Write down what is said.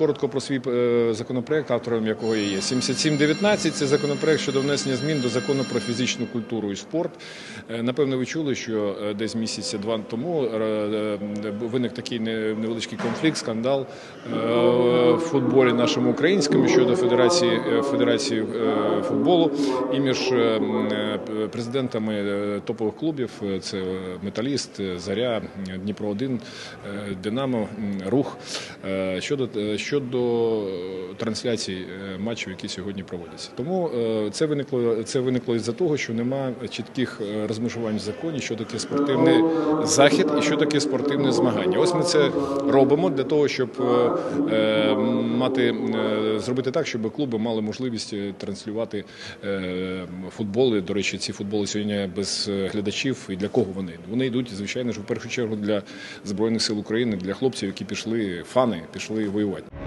коротко про свій е, законопроект, автором якого я є. 7719 – це законопроект щодо внесення змін до закону про фізичну культуру і спорт. Е, Напевно, ви чули, що е, десь місяця два тому виник такий невеличкий конфлікт, скандал в футболі нашому українському щодо федерації федерації футболу і між президентами топових клубів. Це Металіст, Заря, Дніпро 1 Динамо, Рух щодо щодо е, трансляцій е, матчів, які сьогодні проводяться. Тому е, це виникло це виникло із-за того, що нема чітких розмежувань в законі, що таке спортивний захід і що таке спортивне змагання. Ось ми це робимо для того, щоб мати зробити так, щоб клуби мали можливість транслювати футболи. До речі, ці футболи сьогодні без глядачів. І для кого вони? Вони йдуть, звичайно ж, в першу чергу для збройних сил України, для хлопців, які пішли фани, пішли воювати.